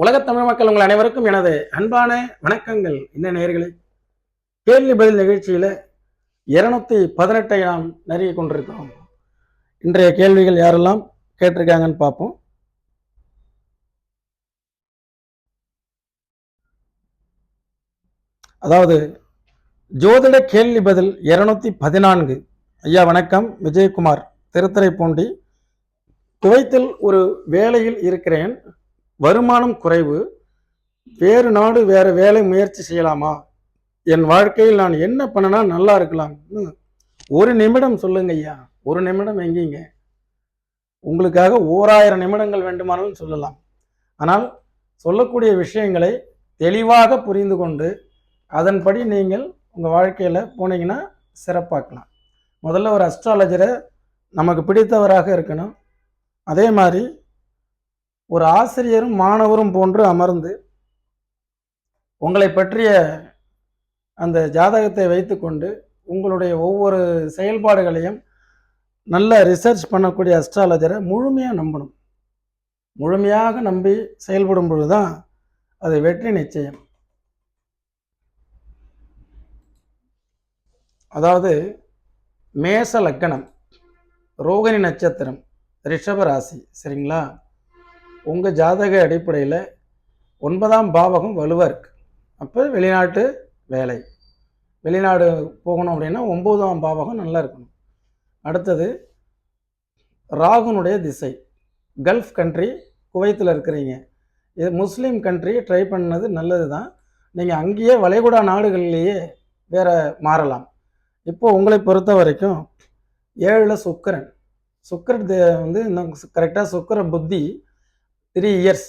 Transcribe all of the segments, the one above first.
உலகத் தமிழ் மக்கள் உங்கள் அனைவருக்கும் எனது அன்பான வணக்கங்கள். என்ன நேர்களே கேள்வி பதில் நிகழ்ச்சியில இருநூத்தி பதினெட்டை நாம் நிறைய கொண்டிருக்கிறோம். இன்றைய கேள்விகள் யாரெல்லாம் கேட்டிருக்காங்கன்னு பார்ப்போம். அதாவது ஜோதிட கேள்வி பதில் இருநூத்தி பதினான்கு. ஐயா வணக்கம். விஜயகுமார் திருத்துறைப்பூண்டி. குவைத்தில் ஒரு வேலையில் இருக்கிறேன். வருமானம் குறைவு வேறு நாடு வேறு வேலை முயற்சி செய்யலாமா? என் வாழ்க்கையில் நான் என்ன பண்ணனா நல்லா இருக்கலாம்னு ஒரு நிமிடம் சொல்லுங்க ஐயா. ஒரு நிமிடம் எங்கீங்க? உங்களுக்காக ஓராயிரம் நிமிடங்கள் வேண்டுமானாலும் சொல்லலாம். ஆனால் சொல்லக்கூடிய விஷயங்களை தெளிவாக புரிந்து கொண்டு அதன்படி நீங்கள் உங்கள் வாழ்க்கையில் போனீங்கன்னா சிறப்பாக்கலாம். முதல்ல ஒரு அஸ்ட்ராலஜரை நமக்கு பிடித்தவராக இருக்கணும். அதே மாதிரி ஒரு ஆசிரியரும் மாணவரும் போன்று அமர்ந்து உங்களை பற்றிய அந்த ஜாதகத்தை வைத்துக்கொண்டு உங்களுடைய ஒவ்வொரு செயல்பாடுகளையும் நல்ல ரிசர்ச் பண்ணக்கூடிய அஸ்ட்ராலஜரை முழுமையாக நம்பணும். முழுமையாக நம்பி செயல்படும் பொழுது தான் அது வெற்றி நிச்சயம். அதாவது மேச லக்கணம் ரோகிணி நட்சத்திரம் ரிஷபராசி சரிங்களா? உங்கள் ஜாதக அடிப்படையில் ஒன்பதாம் பாவகம் வலுவாக அப்போ வெளிநாட்டு வேலை. வெளிநாடு போகணும் அப்படின்னா ஒம்போதாம் பாவகம் நல்லா இருக்கணும். அடுத்தது ராகுனுடைய திசை. கல்ஃப் கண்ட்ரி குவைத்தில் இருக்கிறீங்க. இது முஸ்லீம் கண்ட்ரி ட்ரை பண்ணது நல்லது தான் நீங்கள் அங்கேயே வளைகுடா நாடுகள்லேயே வேற மாறலாம். இப்போது உங்களை பொறுத்த வரைக்கும் ஏழில் சுக்கிரன். சுக்கிரன் வந்து இன்னும் கரெக்டாக சுக்கர புத்தி த்ரீ இயர்ஸ்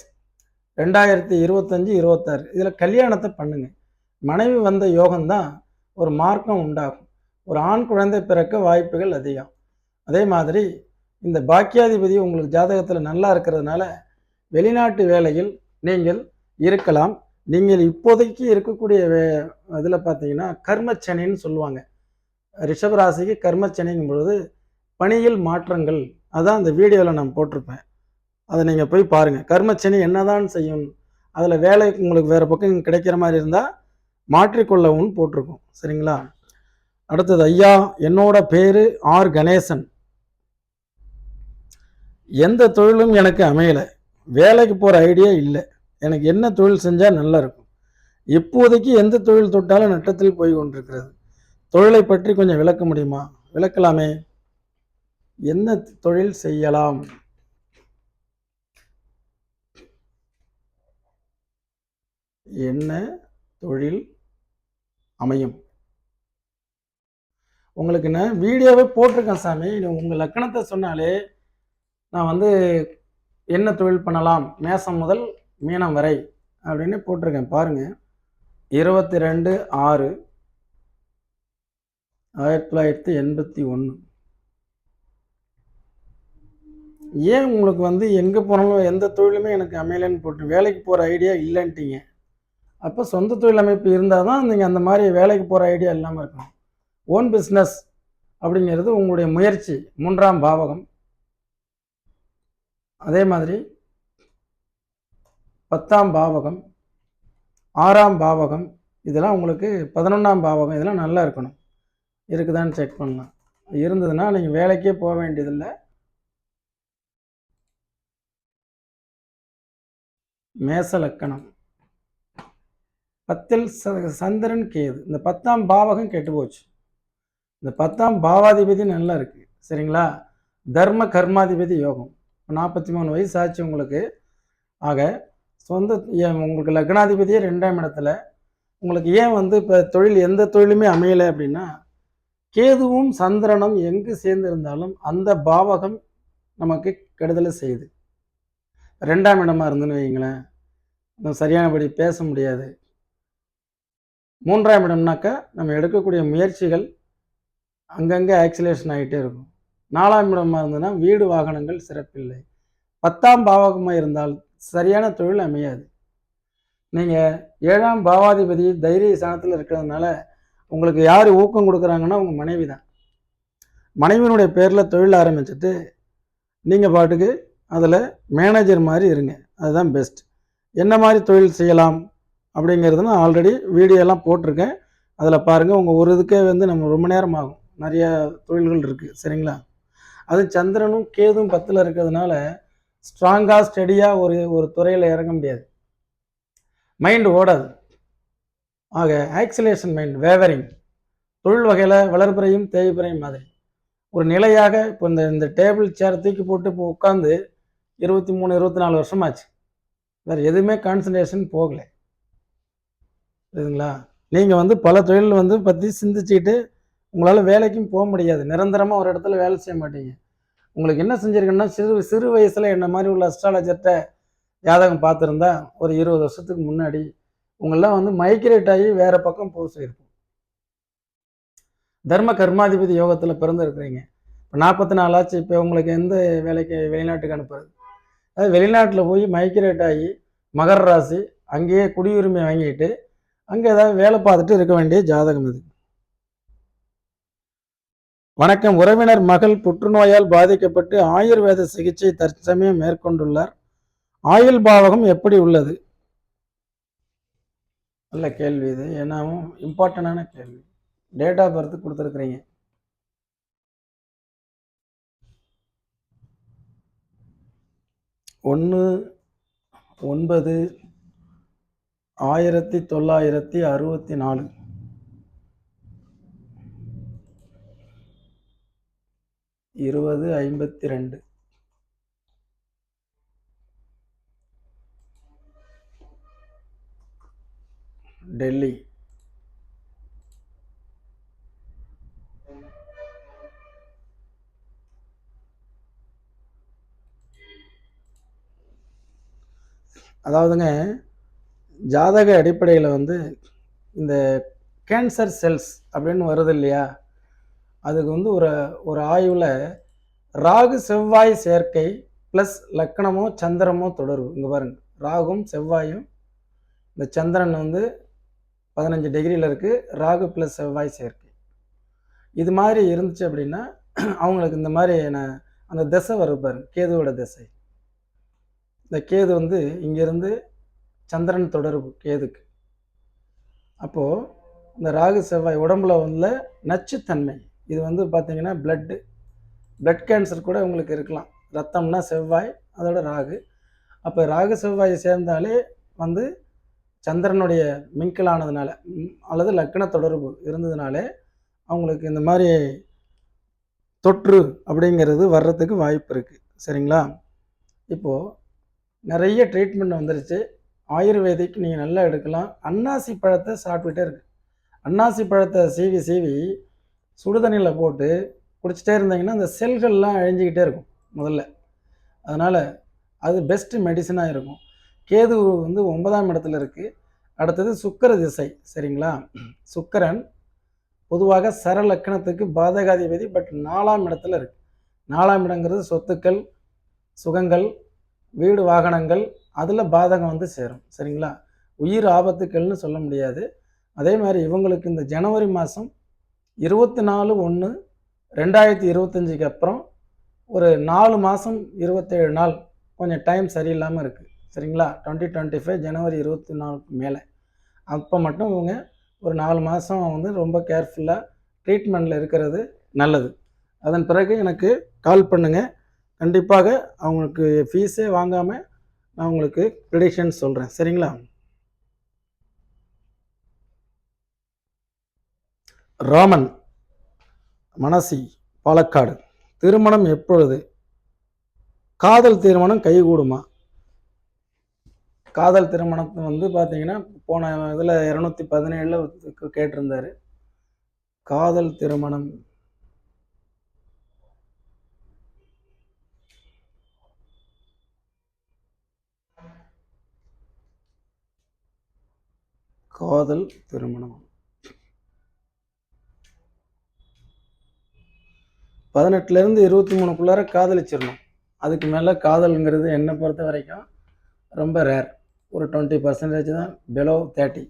ரெண்டாயிரத்தி இருபத்தஞ்சி இருபத்தாறு. இதில் கல்யாணத்தை பண்ணுங்க. மனைவி வந்த யோகம்தான் ஒரு மார்க்கம் உண்டாகும். ஒரு ஆண் குழந்தை பிறக்க வாய்ப்புகள் அதிகம். அதே மாதிரி இந்த பாக்கியாதிபதி உங்களுக்கு ஜாதகத்தில் நல்லா இருக்கிறதுனால வெளிநாட்டு வேலையில் நீங்கள் இருக்கலாம். நீங்கள் இப்போதைக்கு இருக்கக்கூடிய வே இதில் பார்த்தீங்கன்னா கர்மச்சனின்னு சொல்லுவாங்க. ரிஷபராசிக்கு கர்மச்சனிங்கும் பொழுது பணியில் மாற்றங்கள். அதான் அந்த வீடியோவில் நான் போட்டிருப்பேன். அதை நீங்கள் போய் பாருங்கள் கர்மச்சனி என்னதான் செய்யும் அதில் வேலை உங்களுக்கு வேறு பக்கம் கிடைக்கிற மாதிரி இருந்தால் மாற்றிக்கொள்ளவும் போட்டிருக்கோம். சரிங்களா? அடுத்தது ஐயா என்னோட பேர் ஆர் கணேசன். எந்த தொழிலும் எனக்கு அமையலை. வேலைக்கு போகிற ஐடியா இல்லை. எனக்கு என்ன தொழில் செஞ்சால் நல்லா இருக்கும். இப்போதைக்கு எந்த தொழில் தொட்டாலும் நட்டத்தில் போய் கொண்டிருக்கிறது. தொழிலை பற்றி கொஞ்சம் விளக்க முடியுமா? விளக்கலாமே. என்ன தொழில் செய்யலாம்? என்ன தொழில் அமையும்? உங்களுக்கு நான் வீடியோவே போட்டிருக்கேன் சாமி. நீ உங்கள் லக்கணத்தை சொன்னாலே நான் வந்து என்ன தொழில் பண்ணலாம்? மேசம் முதல் மீனம் வரை அப்படின்னு போட்டிருக்கேன். பாருங்கள் இருபத்தி ரெண்டு ஆறு ஆயிரத்தி தொள்ளாயிரத்தி எண்பத்தி ஒன்று ஏன் உங்களுக்கு வந்து எங்கே போனாலும் எந்த தொழிலுமே எனக்கு அமையலைன்னு போட்டு வேலைக்கு போகிற ஐடியா இல்லைன்ட்டீங்க? அப்போ சொந்த தொழில் அமைப்பு இருந்தால் தான் நீங்கள் அந்த மாதிரி வேலைக்கு போகிற ஐடியா இல்லாமல் இருக்கணும் ஓன் பிஸ்னஸ் அப்படிங்கிறது உங்களுடைய முயற்சி மூன்றாம் பாவகம். அதே மாதிரி பத்தாம் பாவகம் ஆறாம் பாவகம் இதெல்லாம் உங்களுக்கு பதினொன்றாம் பாவகம் இதெல்லாம் நல்லா இருக்கணும். இருக்குதான்னு செக் பண்ணலாம். இருந்ததுன்னா நீங்கள் வேலைக்கே போக வேண்டியதில்லை. மேச லக்கணம். பத்தில் ச- சந்திரன் கேது. இந்த பத்தாம் பாவகம் கெட்டு போச்சு இந்த பத்தாம் பாவாதிபதி நல்லா இருக்குது சரிங்களா? தர்ம கர்மாதிபதி யோகம். நாற்பத்தி மூணு வயசு ஆச்சு உங்களுக்கு. ஆக சொந்த உங்களுக்கு லக்னாதிபதியே ரெண்டாம் இடத்துல. உங்களுக்கு ஏன் வந்து இப்போ தொழில் எந்த தொழிலுமே அமையலை அப்படின்னா கேதுவும் சந்திரனும் எங்கு சேர்ந்து இருந்தாலும் அந்த பாவகம் நமக்கு கெடுதலை செய்யுது. ரெண்டாம் இடமா இருந்துன்னு வைங்களேன் சரியானபடி பேச முடியாது. மூன்றாம் இடம்னாக்கா நம்ம எடுக்கக்கூடிய முயற்சிகள் அங்கங்கே ஆக்சிலேஷன் ஆகிட்டே இருக்கும். நாலாம் இடமா இருந்ததுன்னா வீடு வாகனங்கள் சிறப்பில்லை. பத்தாம் பாவகமாக இருந்தால் சரியான தொழில் அமையாது. நீங்கள் ஏழாம் பாவாதிபதி தைரிய சாணத்தில் இருக்கிறதுனால உங்களுக்கு யார் ஊக்கம் கொடுக்குறாங்கன்னா உங்கள் மனைவி தான். மனைவியினுடைய பேரில் தொழில் ஆரம்பிச்சுட்டு நீங்கள் பாட்டுக்கு அதில் மேனேஜர் மாதிரி இருங்க. அதுதான் பெஸ்ட் என்ன மாதிரி தொழில் செய்யலாம்? அப்படிங்கிறது நான் ஆல்ரெடி வீடியோலாம் போட்டிருக்கேன். அதில் பாருங்கள் உங்கள் ஒரு இதுக்கே வந்து நம்ம ரொம்ப நேரம் ஆகும். நிறைய தொழில்கள் இருக்குது சரிங்களா? அது சந்திரனும் கேதும் பத்தில் இருக்கிறதுனால ஸ்ட்ராங்காக ஸ்டெடியாக ஒரு ஒரு துறையில் இறங்க முடியாது. மைண்டு ஓடாது. ஆக ஆக்சிலேஷன் மைண்ட் வேவரிங் தொழில் வகையில் வளர்பிறையும் தேய்பிறையும் மாதிரி. ஒரு நிலையாக இப்போ இந்த இந்த டேபிள் சேர் தூக்கி போட்டு இப்போ உட்காந்து இருபத்தி மூணு இருபத்தி நாலு வருஷமாச்சு. வேறு எதுவுமே கான்சன்ட்ரேஷன் போகலை. புரியுதுங்களா? நீங்கள் வந்து பல தொழில் வந்து பற்றி சிந்திச்சுக்கிட்டு உங்களால் வேலைக்கும் போக முடியாது. நிரந்தரமாக ஒரு இடத்துல வேலை செய்ய மாட்டீங்க. உங்களுக்கு என்ன செஞ்சுருக்கேன்னா சிறு சிறு வயசில் என்ன மாதிரி உள்ள அஸ்ட்ராலஜர்கிட்ட ஜாதகம் பார்த்துருந்தா ஒரு இருபது வருஷத்துக்கு முன்னாடி உங்களெலாம் வந்து மைக்ரேட் ஆகி வேறு பக்கம் போக செய்யிருப்போம் தர்ம கர்மாதிபதி யோகத்தில் பிறந்திருக்கிறீங்க. இப்போ நாற்பத்தி நாலு ஆச்சு இப்போ உங்களுக்கு எந்த வேலைக்கு வெளிநாட்டுக்கு அனுப்புறது? அதாவது வெளிநாட்டில் போய் மைக்ரேட் ஆகி மகர ராசி அங்கேயே குடியுரிமை வாங்கிட்டு அங்கே ஏதாவது வேலை பார்த்துட்டு இருக்க வேண்டிய ஜாதகம் இது. வணக்கம். உறவினர் மகள் புற்றுநோயால் பாதிக்கப்பட்டு ஆயுர்வேத சிகிச்சை தற்சமயம் மேற்கொண்டுள்ளார். ஆயுள் பாவகம் எப்படி உள்ளது? நல்ல கேள்வி இது. ஏன்னாவும் இம்பார்ட்டண்டான கேள்வி. டேட் ஆஃப் பர்த் கொடுத்துருக்குறீங்க. ஒன்று ஒன்பது ஆயிரத்தி தொள்ளாயிரத்தி அறுபத்தி நாலு. இருபது ஐம்பத்தி ரெண்டு. டெல்லி. அதாவதுங்க ஜாதக அடிப்படையில் வந்து இந்த கேன்சர் செல்ஸ் அப்படின்னு வருது இல்லையா? அதுக்கு வந்து ஒரு ஒரு ஆய்வில் ராகு செவ்வாய் சேர்க்கை ப்ளஸ் லக்கணமோ சந்திரமோ தொடர்பு. இங்கே பாருங்க. ராகும் செவ்வாயும் இந்த சந்திரன் வந்து பதினஞ்சு டிகிரியில் இருக்குது ராகு ப்ளஸ் செவ்வாய் சேர்க்கை. இது மாதிரி இருந்துச்சு அப்படின்னா அவங்களுக்கு இந்த மாதிரி அந்த திசை வரும் பாருங்க. கேதுவோட திசை. இந்த கேது வந்து இங்கேருந்து சந்திரன் தொடர்பு கேதுக்கு அப்போது இந்த ராகு செவ்வாய் உடம்புல உள்ள நச்சுத்தன்மை இது வந்து பார்த்திங்கன்னா பிளட்டு பிளட் கேன்சர் கூட உங்களுக்கு இருக்கலாம். ரத்தம்னா செவ்வாய் அதோட ராகு. அப்போ ராகு செவ்வாய் சேர்ந்தாலே வந்து சந்திரனுடைய மிங்கிள் ஆனதுனால அல்லது லக்ன தொடர்பு இருந்ததுனாலே அவங்களுக்கு இந்த மாதிரி தொற்று அப்படிங்கிறது வர்றதுக்கு வாய்ப்பு இருக்குது சரிங்களா? இப்போது நிறைய ட்ரீட்மெண்ட் வந்துருச்சு. ஆயுர்வேதிக் நீங்கள் நல்லா எடுக்கலாம். அன்னாசி பழத்தை சாப்பிட்டுட்டே இருக்கு. அன்னாசி பழத்தை சீவி சீவி சுடுதண்ணியில் போட்டு குடிச்சிட்டே இருந்தீங்கன்னா அந்த செல்கள்லாம் அழிஞ்சிக்கிட்டே இருக்கும் முதல்ல. அதனால் அது பெஸ்ட்டு மெடிசனாக இருக்கும். கேது வந்து ஒன்பதாம் இடத்துல இருக்குது அடுத்தது சுக்கர திசை சரிங்களா? சுக்கரன் பொதுவாக சர லக்கணத்துக்கு பாதகாதிபதி பட் நாலாம் இடத்துல இருக்குது நாலாம் இடங்கிறது சொத்துக்கள் சுகங்கள் வீடு வாகனங்கள் அதில் பாதகம் வந்து சேரும் சரிங்களா? உயிர் ஆபத்துக்கள்னு சொல்ல முடியாது. அதே மாதிரி இவங்களுக்கு இந்த ஜனவரி மாதம் இருபத்தி நாலு ஒன்று ரெண்டாயிரத்தி இருபத்தஞ்சிக்கு அப்புறம் ஒரு நாலு மாதம் இருபத்தேழு நாள் கொஞ்சம் டைம் சரியில்லாமல் இருக்குது சரிங்களா? டுவெண்ட்டி டுவெண்ட்டி ஃபைவ் ஜனவரி இருபத்தி நாலுக்கு மேலே. அப்போ மட்டும் இவங்க ஒரு நாலு மாதம் வந்து ரொம்ப கேர்ஃபுல்லாக ட்ரீட்மெண்ட்டில் இருக்கிறது நல்லது. அதன் பிறகு எனக்கு கால் பண்ணுங்கள் கண்டிப்பாக அவங்களுக்கு ஃபீஸே வாங்காமல் நான் உங்களுக்கு ப்ரிடிக்ஷன் சொல்கிறேன் சரிங்களா? ராமன் மனசி பாலக்காடு. திருமணம் எப்பொழுது? காதல் திருமணம் கைகூடுமா? காதல் திருமணத்தை வந்து பார்த்தீங்கன்னா போன இதில் இரநூத்தி பதினேழில் கேட்டிருந்தார். காதல் திருமணம் காதல் திருமணம். பதினெட்டுலேருந்து இருபத்தி மூணுக்குள்ளார காதலிச்சிடணும் அதுக்கு மேலே காதலுங்கிறது என்னை பொறுத்த வரைக்கும் ரொம்ப ரேர் ஒரு டுவெண்ட்டி பர்சன்டேஜ் தான் below thirty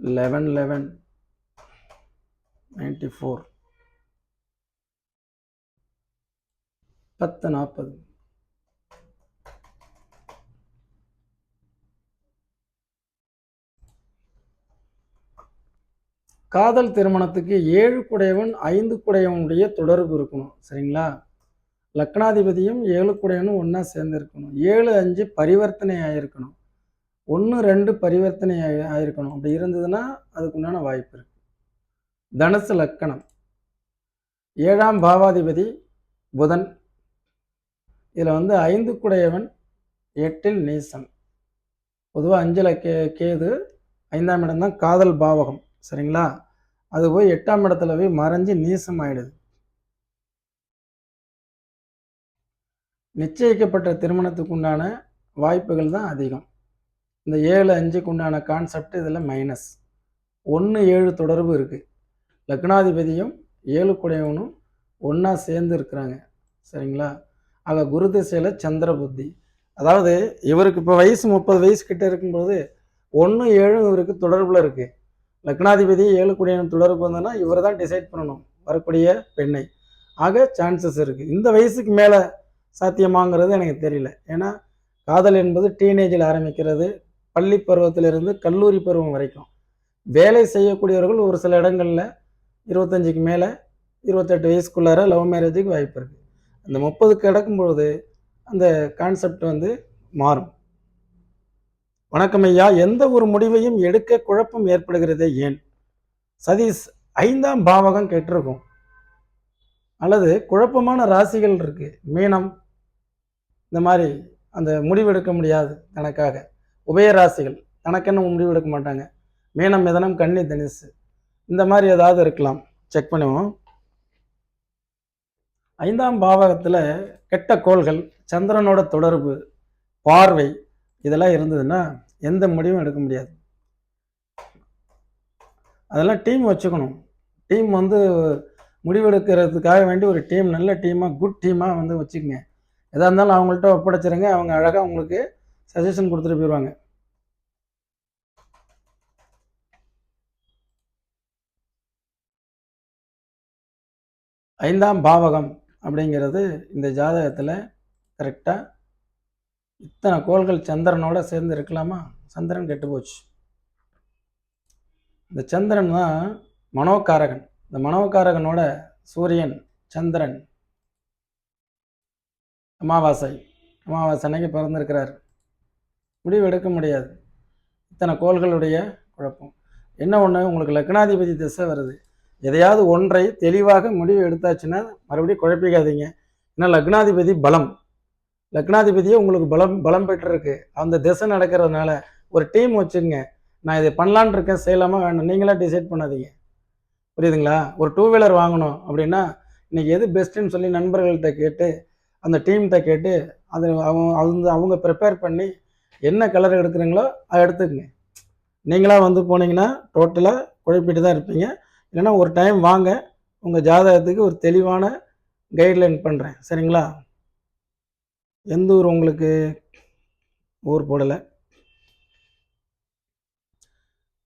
eleven eleven ninety four பத்து நாற்பது காதல் திருமணத்துக்கு ஏழு குடையவன் ஐந்து குடையவனுடைய தொடர்பு இருக்கணும். சரிங்களா? லக்னாதிபதியும் ஏழு குடையவனும் ஒன்றா சேர்ந்துருக்கணும். ஏழு அஞ்சு பரிவர்த்தனை ஆகிருக்கணும் ஒன்று ரெண்டு பரிவர்த்தனை ஆகிருக்கணும் அப்படி இருந்ததுன்னா அதுக்குண்டான வாய்ப்பு இருக்கு. தனுசு லக்கணம். ஏழாம் பாவாதிபதி புதன். இதில் வந்து ஐந்து குடையவன் எட்டில் நீசன். பொதுவாக அஞ்சில் கே கேது ஐந்தாம் இடம்தான் காதல் பாவகம். சரிங்களா? அது போய் எட்டாம் இடத்துல போய் மறைஞ்சு நீசம் ஆயிடுது நிச்சயிக்கப்பட்ட திருமணத்துக்கு உண்டான வாய்ப்புகள் தான் அதிகம். இந்த ஏழு அஞ்சுக்கு உண்டான கான்செப்ட் இதில் மைனஸ் ஒன்று ஏழு தொடர்பு இருக்குது லக்னாதிபதியும் ஏழு குடையவனும் ஒன்றா சேர்ந்து இருக்கிறாங்க. சரிங்களா? ஆக குரு திசையில் சந்திர புத்தி. அதாவது இவருக்கு இப்போ வயசு முப்பது வயசு கிட்ட இருக்கும்போது ஒன்று ஏழு இவருக்கு தொடர்பில் இருக்குது லக்னாதிபதி ஏழு குடியவன் தொடர்பு வந்ததுன்னா இவர் தான் டிசைட் பண்ணணும். வரக்கூடிய பெண்ணை. ஆக சான்சஸ் இருக்குது இந்த வயசுக்கு மேலே சாத்தியமாங்கிறது எனக்கு தெரியல. ஏன்னா காதல் என்பது டீனேஜில் ஆரம்பிக்கிறது. பள்ளி பருவத்திலிருந்து கல்லூரி பருவம் வரைக்கும். வேலை செய்யக்கூடியவர்கள் ஒரு சில இடங்களில் இருபத்தஞ்சிக்கு மேலே இருபத்தெட்டு வயசுக்குள்ளார லவ் மேரேஜுக்கு வாய்ப்பு இருக்குது அந்த முப்பது கிடக்கும்பொழுது அந்த கான்செப்ட் வந்து மாறும். வணக்கம் ஐயா. எந்த ஒரு முடிவையும் எடுக்க குழப்பம் ஏற்படுகிறது ஏன்? சதீஷ் ஐந்தாம் பாவகம் கேட்டிருக்கும். அல்லது குழப்பமான ராசிகள் இருக்கு. மீனம் இந்த மாதிரி அந்த முடிவெடுக்க முடியாது தனக்காக. உபய ராசிகள் முடிவெடுக்க மாட்டாங்க. மீனம் மிதனம் கன்னி தனுசு. இந்த மாதிரி ஏதாவது இருக்கலாம். செக் பண்ணுவோம். ஐந்தாம் பாவகத்தில் கெட்ட கோள்கள் சந்திரனோட தொடர்பு பார்வை இதெல்லாம் இருந்ததுன்னா எந்த முடிவும் எடுக்க முடியாது. அதெல்லாம் டீம் வச்சுக்கணும். டீம் வந்து முடிவெடுக்கிறதுக்காக வேண்டி ஒரு டீம் நல்ல டீமாக குட் டீமாக வந்து வச்சுக்கோங்க. எதாக இருந்தாலும் அவங்கள்ட்ட ஒப்படைச்சிருங்க. அவங்க அழகாக உங்களுக்கு சஜஷன் கொடுத்துட்டு போயிடுவாங்க ஐந்தாம் பாவகம் அப்படிங்கிறது இந்த ஜாதகத்தில் கரெக்டாக இத்தனை கோள்கள் சந்திரனோட சேர்ந்து இருக்கலாமா? சந்திரன் கெட்டு போச்சு. இந்த சந்திரன் தான் மனோகாரகன். இந்த மனோகாரகனோட சூரியன் சந்திரன் அமாவாசை. அமாவாசை அன்னைக்கு பிறந்திருக்கிறார். முடிவு எடுக்க முடியாது. இத்தனை கோள்களுடைய குழப்பம். என்ன ஒன்று உங்களுக்கு லக்னாதிபதி திசை வருது. எதையாவது ஒன்றை தெளிவாக முடிவு எடுத்தாச்சுன்னா மறுபடியும் குழப்பிக்காதீங்க. ஏன்னா லக்னாதிபதி பலம். லக்னாதிபதியே உங்களுக்கு பலம் பலம் பெற்றிருக்கு. அந்த திசை நடக்கிறதுனால ஒரு டீம் வச்சுங்க. நான் இதை பண்ணலான்னு இருக்கேன். செய்யலாமா வேணும் நீங்களா டிசைட் பண்ணாதீங்க. புரியுதுங்களா? ஒரு டூ வீலர் வாங்கணும் அப்படின்னா இன்னைக்கு எது பெஸ்ட்டுன்னு சொல்லி நண்பர்கள்ட்ட கேட்டு அந்த டீம்கிட்ட கேட்டு அது அவங்க அவங்க அவங்க ப்ரிப்பேர் பண்ணி என்ன கலர் எடுக்கிறீங்களோ அதை எடுத்துக்கங்க. நீங்களாக வந்து போனீங்கன்னா டோட்டலாக குழப்பிட்டு தான் இருப்பீங்க. இல்லைன்னா ஒரு டைம் வாங்க. உங்கள் ஜாதகத்துக்கு ஒரு தெளிவான கைட்லைன் பண்ணுறேன் சரிங்களா? எந்த ஊர் உங்களுக்கு ஊர் போடலை?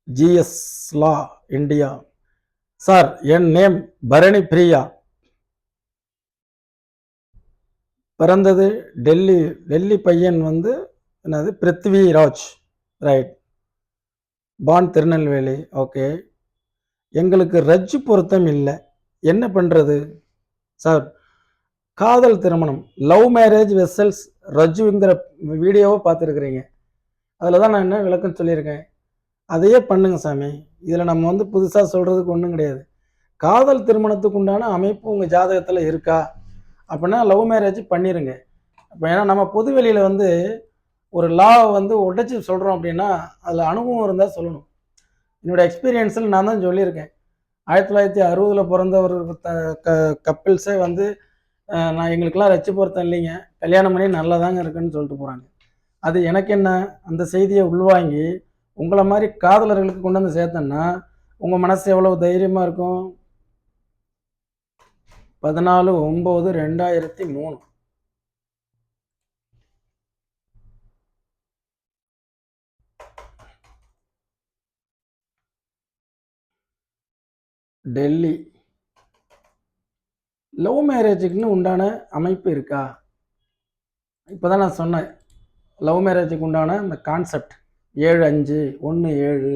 ஜிஎஸ் லா இந்தியா சார் என் நேம் பரணி பிரியா. பிறந்தது டெல்லி டெல்லி பையன் வந்து என்னது? பிருத்விராஜ் ரைட் பான் திருநெல்வேலி. ஓகே எங்களுக்கு ரஜ் பொருத்தம் இல்லை. என்ன பண்ணுறது சார் காதல் திருமணம். லவ் மேரேஜ் வெசல்ஸ் ரஜுங்கிற வீடியோவை பார்த்துருக்குறீங்க. அதில் தான் நான் என்ன விளக்கம் சொல்லியிருக்கேன். அதையே பண்ணுங்க சாமி. இதில் நம்ம வந்து புதுசாக சொல்கிறதுக்கு ஒன்றும் கிடையாது. காதல் திருமணத்துக்கு உண்டான அமைப்பு உங்கள் ஜாதகத்தில் இருக்கா? அப்படின்னா லவ் மேரேஜ் பண்ணிடுங்க அப்போ ஏன்னா நம்ம பொதுவெளியில் வந்து ஒரு லா வந்து உடைச்சி சொல்கிறோம் அப்படின்னா அதில் அனுபவம் இருந்தால் சொல்லணும். என்னோடய எக்ஸ்பீரியன்ஸில் நான் தான் சொல்லியிருக்கேன். ஆயிரத்தி தொள்ளாயிரத்தி அறுபதில் பிறந்த ஒரு த- க கப்பிள்ஸே வந்து நான் எங்களுக்கெல்லாம் ரச்சு பொருத்தம் இல்லைங்க. கல்யாணம் பண்ணி நல்லா தாங்க இருக்குன்னு சொல்லிட்டு போகிறாங்க அது எனக்கு என்ன அந்த செய்தியை உள்வாங்கி உங்களை மாதிரி காதலர்களுக்கு கொண்டு வந்து சேர்த்தேன்னா உங்கள் மனசு எவ்வளோ தைரியமாக இருக்கும்? பதினாலு ஒம்பது ரெண்டாயிரத்தி மூணு. டெல்லி. லவ் மேரேஜுக்குன்னு உண்டான அமைப்பு இருக்கா? இப்போ தான் நான் சொன்னேன். லவ் மேரேஜுக்கு உண்டான இந்த கான்செப்ட் ஏழு அஞ்சு ஒன்று ஏழு.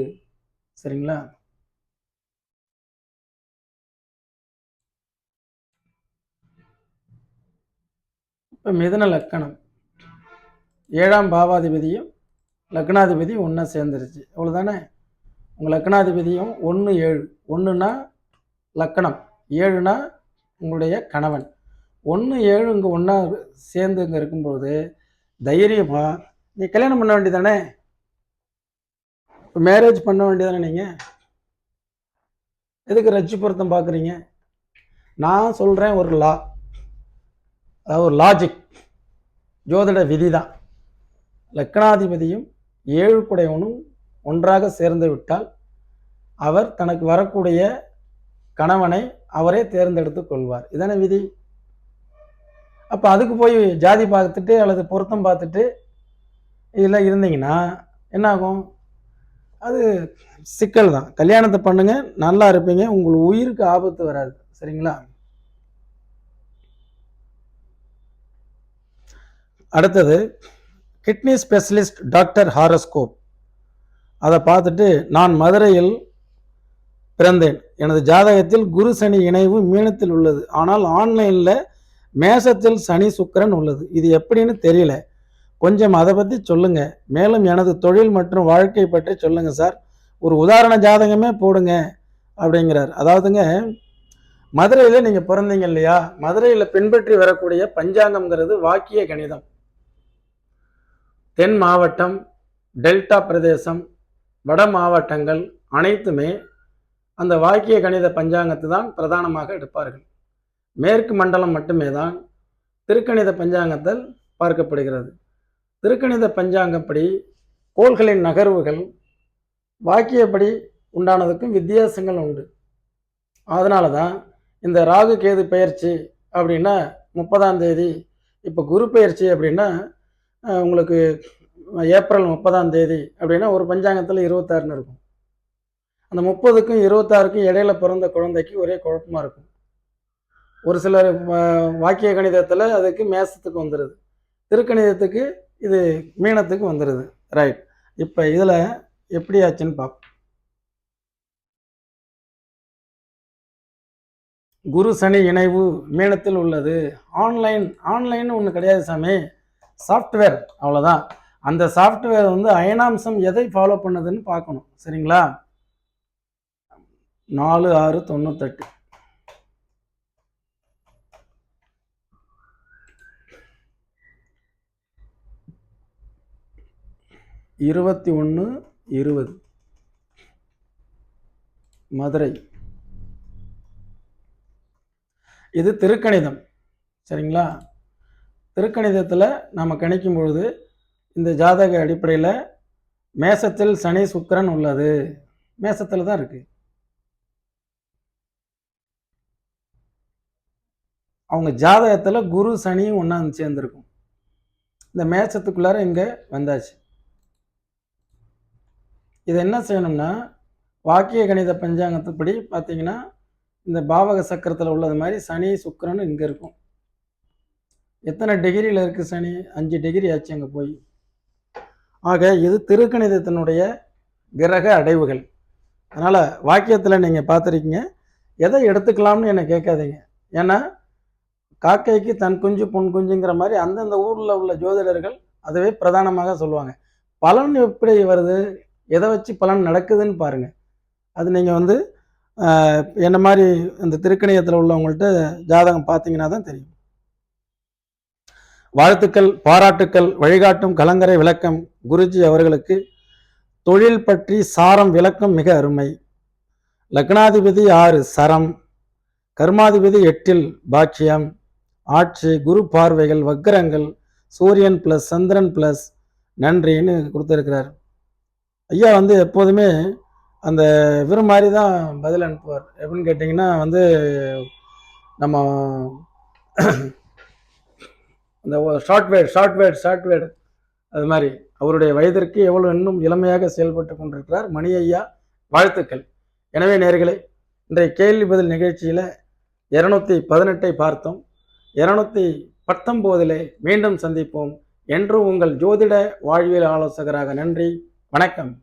சரிங்களா? இப்போ மிதுன லக்கணம். ஏழாம் பாவாதிபதியும் லக்னாதிபதியும் ஒன்றா சேர்ந்துருச்சு. அவ்வளோதானே உங்கள் லக்னாதிபதியும் ஒன்று ஏழு. ஒன்றுனா லக்கணம். ஏழுனா உங்களுடைய கணவன். ஒன்று ஏழு இங்கே ஒன்றா சேர்ந்து இங்கே இருக்கும்போது தைரியமாக நீ கல்யாணம் பண்ண வேண்டியதானே? இப்போ மேரேஜ் பண்ண வேண்டியதானே நீங்கள் எதுக்கு ரச்சு பொருத்தம் பார்க்குறீங்க நான் சொல்கிறேன் ஒரு லா அதாவது ஒரு லாஜிக் ஜோதிட விதி தான் லக்னாதிபதியும் ஏழு குடையவனும் ஒன்றாக சேர்ந்து விட்டால் அவர் தனக்கு வரக்கூடிய கணவனை அவரே தேர்ந்தெடுத்து கொள்வார். இதான விதி? அப்போ அதுக்கு போய் ஜாதி பார்த்துட்டு அல்லது பொருத்தம் பார்த்துட்டு இதில் இருந்தீங்கன்னா என்ன ஆகும் அது சிக்கல் தான். கல்யாணத்தை பண்ணுங்க நல்லா இருப்பீங்க உங்களுக்கு உயிருக்கு ஆபத்து வராது. சரிங்களா? அடுத்தது கிட்னி ஸ்பெஷலிஸ்ட் டாக்டர் ஹாரஸ்கோப். அதை பார்த்துட்டு நான் மதுரையில் பிறந்தேன். எனது ஜாதகத்தில் குரு சனி இணைவு மீனத்தில் உள்ளது. ஆனால் ஆன்லைனில் மேசத்தில் சனி சுக்கிரன் உள்ளது. இது எப்படின்னு தெரியல. கொஞ்சம் அதை பற்றி சொல்லுங்க. மேலும் எனது தொழில் மற்றும் வாழ்க்கை பற்றி சொல்லுங்க சார். ஒரு உதாரண ஜாதகமே போடுங்க அப்படிங்கிறார். அதாவதுங்க மதுரையில் நீங்கள் பிறந்தீங்க இல்லையா? மதுரையில் பின்பற்றி வரக்கூடிய பஞ்சாங்கம்ங்கிறது வாக்கிய கணிதம். தென் மாவட்டம் டெல்டா பிரதேசம் வட மாவட்டங்கள் அனைத்துமே அந்த வாக்கிய கணித பஞ்சாங்கத்தை தான் பிரதானமாக எடுப்பார்கள். மேற்கு மண்டலம் மட்டுமே தான் திருக்கணித பஞ்சாங்கத்தில் பார்க்கப்படுகிறது. திருக்கணித பஞ்சாங்கப்படி கோள்களின் நகர்வுகள் வாக்கியப்படி உண்டானதுக்கும் வித்தியாசங்கள் உண்டு. அதனால தான் இந்த ராகு கேது பயிற்சி அப்படின்னா முப்பதாம் தேதி இப்போ குரு பயிற்சி அப்படின்னா உங்களுக்கு ஏப்ரல் முப்பதாம் தேதி அப்படின்னா ஒரு பஞ்சாங்கத்தில் இருபத்தாறுன்னு இருக்கும். அந்த முப்பதுக்கும் இருபத்தாறுக்கும் இடையில பிறந்த குழந்தைக்கு ஒரே குழப்பமாக இருக்கும். ஒரு சிலர் வா- வாக்கிய கணிதத்தில் அதுக்கு மேசத்துக்கு வந்துடுது திருக்கணிதத்துக்கு இது மீனத்துக்கு வந்துடுது ரைட் இப்போ இதில் எப்படி ஆச்சுன்னு பார்ப்போம் குரு சனி இணைவு மீனத்தில் உள்ளது. ஆன்லைன் ஆன்லைன் ஒன்று கிடையாது சாமி. சாஃப்ட்வேர் அவ்வளோதான் அந்த சாஃப்ட்வேர் வந்து அயனாம்சம் எதை ஃபாலோ பண்ணுதுன்னு பார்க்கணும். சரிங்களா? நாலு ஆறு தொண்ணூத்தெட்டு. இருபத்தி ஒன்று இருபது. மதுரை. இது திருக்கணிதம். சரிங்களா? திருக்கணிதத்தில் நாம் கணிக்கும் பொழுது இந்த ஜாதக அடிப்படையில் மேசத்தில் சனி சுக்கரன் உள்ளது. மேசத்தில் தான் இருக்குது அவங்க ஜாதகத்தில் குரு சனியும் ஒன்றா சேர்ந்துருக்கும். இந்த மேச்சத்துக்குள்ளார இங்கே வந்தாச்சு. இது என்ன செய்யணும்னா வாக்கிய கணித பஞ்சாங்கத்துப்படி பார்த்தீங்கன்னா இந்த பாவக சக்கரத்தில் உள்ளது மாதிரி சனி சுக்கரன் இங்கே இருக்கும். எத்தனை டிகிரியில் இருக்குது சனி? அஞ்சு டிகிரி ஆச்சு அங்கே போய். ஆக இது திருக்கணிதத்தினுடைய கிரக அடைவுகள். அதனால் வாக்கியத்தில் நீங்கள் பார்த்துருக்கீங்க. எதை எடுத்துக்கலாம்னு என்னை கேட்காதீங்க. ஏன்னா காக்கைக்கு தன் குஞ்சு பொன் குஞ்சுங்கிற மாதிரி அந்தந்த ஊரில் உள்ள ஜோதிடர்கள் அதுவே பிரதானமாக சொல்லுவாங்க. பலன் எப்படி வருது? எதை வச்சு பலன் நடக்குதுன்னு பாருங்கள் அது நீங்கள் வந்து என்ன மாதிரி இந்த திருக்கணியத்தில் உள்ளவங்கள்ட்ட ஜாதகம் பார்த்தீங்கன்னா தான் தெரியும். வாழ்த்துக்கள் பாராட்டுக்கள் வழிகாட்டும் கலங்கரை விளக்கம் குருஜி அவர்களுக்கு. தொழில் பற்றி சாரம் விளக்கம் மிக அருமை. லக்னாதிபதி ஆறு சரம் கர்மாதிபதி எட்டில் பாக்கியம். ஆட்சி குரு பார்வைகள் வக்கரங்கள் சூரியன் ப்ளஸ் சந்திரன் ப்ளஸ் நன்றின்னு கொடுத்துருக்கிறார். ஐயா வந்து எப்போதுமே அந்த இவர் மாதிரி தான் பதில் அனுப்புவார். எப்படின்னு கேட்டிங்கன்னா வந்து நம்ம அந்த ஷார்ட்வேர் ஷார்ட்வேர் ஷார்ட்வேர் அது மாதிரி அவருடைய வயதிற்கு எவ்வளவு இன்னும் இளமையாக செயல்பட்டு கொண்டிருக்கிறார். மணி ஐயா வாழ்த்துக்கள். எனவே நேர்களே இன்றைய கேள்வி பதில் நிகழ்ச்சியில் இரநூத்தி பதினெட்டை பார்த்தோம். இருநூத்தி பத்தொம்போதிலே மீண்டும் சந்திப்போம். என்று உங்கள் ஜோதிட வாழ்வியல் ஆலோசகராக நன்றி. வணக்கம்.